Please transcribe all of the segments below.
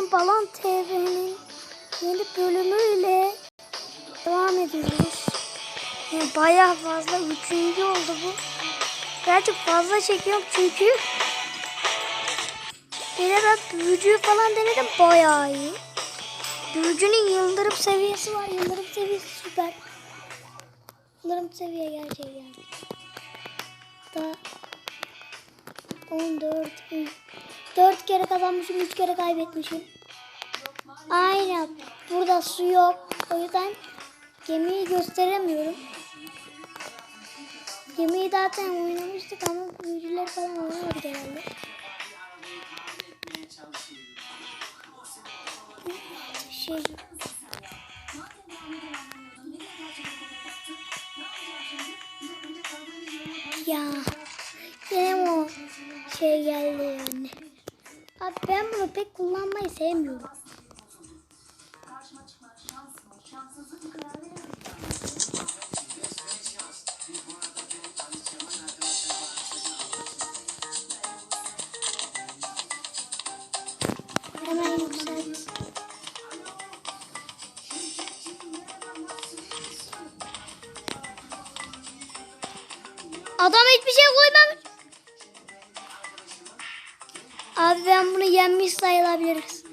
Bugün Balon TV'nin yeni bölümüyle devam ediyoruz. Yani bayağı fazla üçüncü oldu bu. Birazcık fazla çekiyorum çünkü bir ben büyücüyü falan denedim bayağı iyi. Büyücünün yıldırım seviyesi var. Yıldırım seviyesi süper. Yıldırım seviye gerçekten. Daha 14 4 kere kazanmışım 3 kere kaybetmişim. Aynen. Burada su yok. O yüzden gemiyi gösteremiyorum. Gemiyi zaten oynamıştık ama büyücüler falan oynamadık herhalde. Şey. Ya. Pek kullanmayı sevmiyorum. Abi ben bunu yenmiş sayılabiliriz.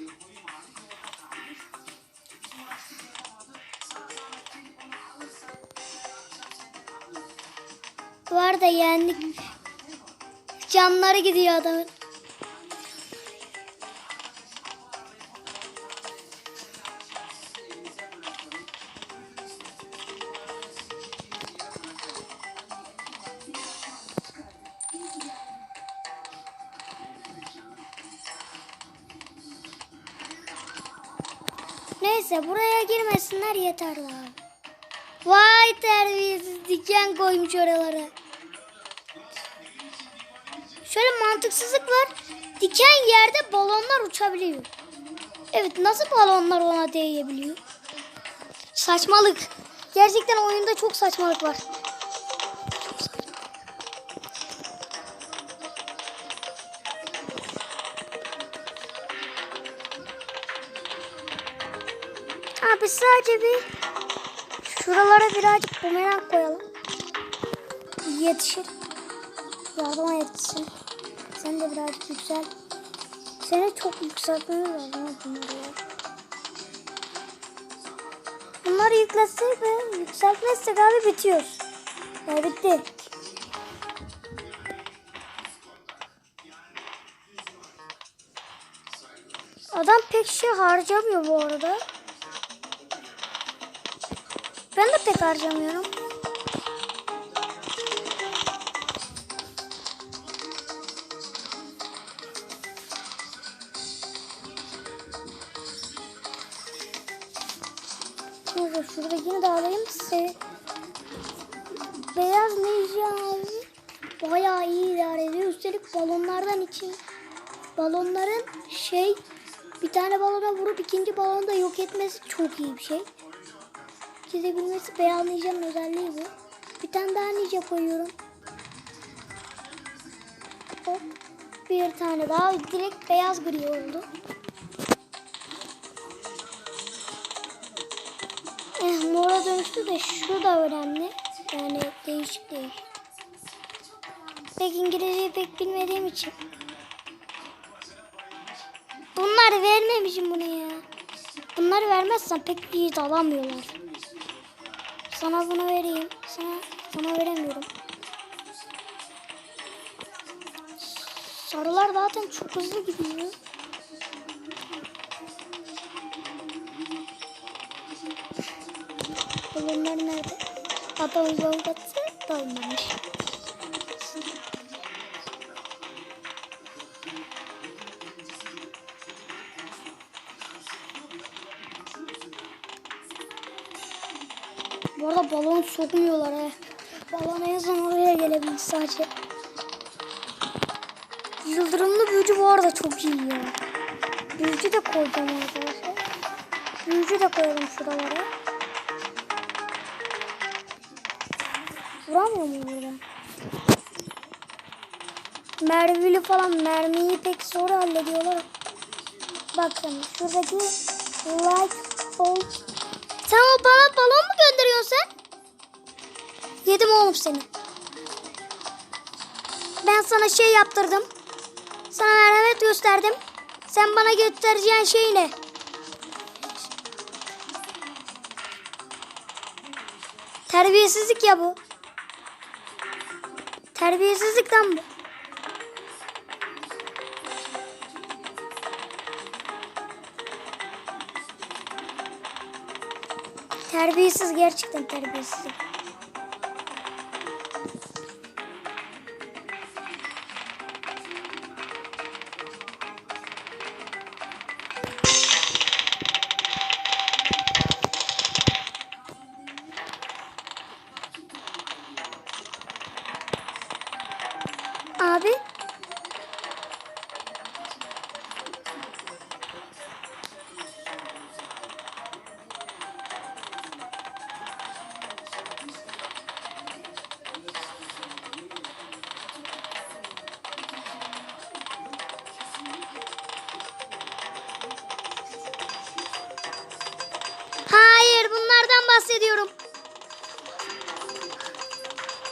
Bu arada yendik. Canları gidiyor adamın. Neyse buraya girmesinler yeterli abi. Vay terbiyesiz diken koymuş oralara. Şöyle mantıksızlık var. Diken yerde balonlar uçabiliyor. Evet nasıl balonlar ona değebiliyor? Saçmalık. Gerçekten oyunda çok saçmalık var. Abi sadece bir şuralara birazcık bumerang koyalım. Yetişir. Yardıma yetişsin. Sen de birazcık yüksel. Seni çok yükseltmemiz lazım. Bunları yükletsek ve yükseltmezsek abi bitiyoruz. Ya bitti. Adam pek şey harcamıyor bu arada. Ben de pek harcamıyorum. Şurada yine de alayım size. Beyaz abi bayağı iyi idare ediyor. Üstelik balonlardan için balonların şey bir tane balona vurup ikinci balonu da yok etmesi çok iyi bir şey. Çizebilmesi ninja'nın özelliği bu. Bir tane daha ninja koyuyorum. Hop. Bir tane daha direkt beyaz gri oldu. Eh, mora dönüştü de şu da önemli. Yani değişik değil. Pek İngilizceyi pek bilmediğim için. Bunları vermemişim bunu ya. Bunları vermezsen pek de alamıyorlar. Sana bunu vereyim. Sana, sana veremiyorum. Sarılar zaten çok hızlı gidiyor. Balonlar nerede? Adam bombası dolmamış. Bu arada balon sokmuyorlar he. Balon en son oraya gelebilir sadece. Yıldırımlı büyücü bu arada çok iyi ya. Büyücü de koyacağım arkadaşlar. Büyücü de koyalım şuralara. Vuramıyor mu burada? Mervili falan mermiyi pek zor hallediyorlar. Bakın şuradaki like ol. Sen o bana balon mu gönderiyorsun sen? Yedim oğlum seni. Ben sana şey yaptırdım. Sana merhamet gösterdim. Sen bana göstereceğin şey ne? Terbiyesizlik ya bu. Terbiyesizlik lan bu. Terbiyesiz gerçekten terbiyesiz.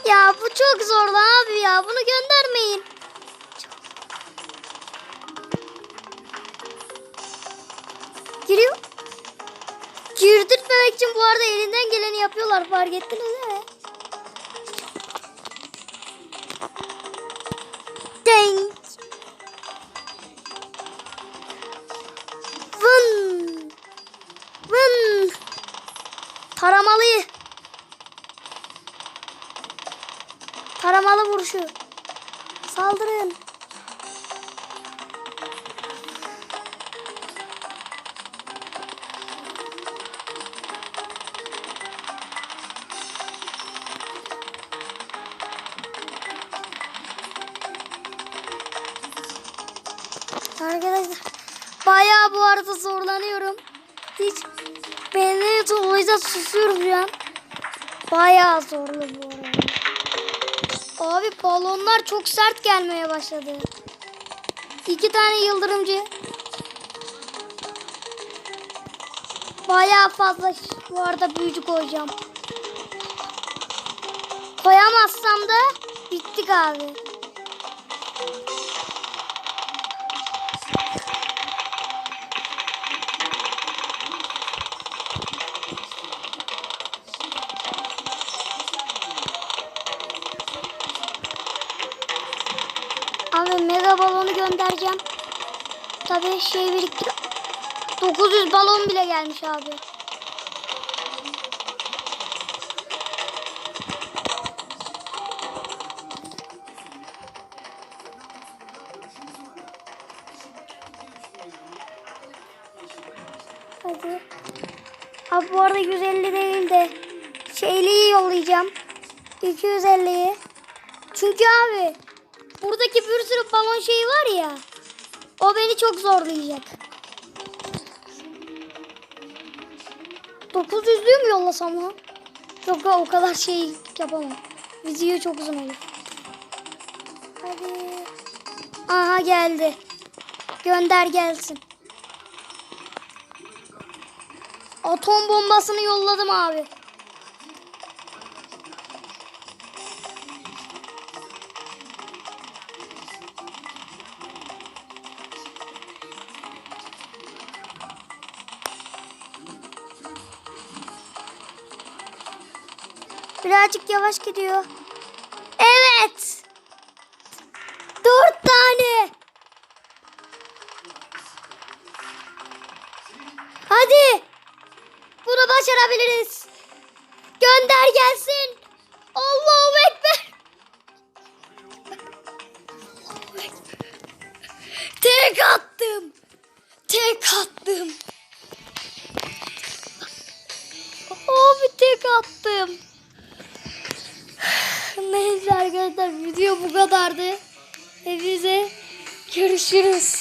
Ya bu çok zorlu abi ya. Bunu göndermeyin. Giriyor. Girdirtmemek için bu arada elinden geleni yapıyorlar. Fark ettiniz değil mi? Denk. Vın. Vın. Taramalı. Vuruşu. Saldırın. Arkadaşlar bayağı bu arada zorlanıyorum. Hiç beni o yüzden susuyorum şu an. Bayağı zorlu bu arada. Abi balonlar çok sert gelmeye başladı. İki tane yıldırımcı. Bayağı fazla bu arada büyücü koyacağım. Koyamazsam da bittik abi. Abi mega balonu göndereceğim. Tabii şey biriktir. 900 balon bile gelmiş abi. Hadi. Abi bu arada 150 değil de şeyliği yollayacağım. 250'yi. Çünkü abi buradaki bir sürü balon şeyi var ya. O beni çok zorlayacak. 900'lüğü mü yollasam lan? Yok o kadar şey yapamam. Video çok uzun olur. Hadi. Aha geldi. Gönder gelsin. Atom bombasını yolladım abi. Birazcık yavaş gidiyor. Evet. Dört tane. Hadi. Bunu başarabiliriz. Gönder gelsin. Allahu Ekber. Tek attım. Tek attım. Abi tek attım. Neyse arkadaşlar video bu kadardı. Hepinize görüşürüz.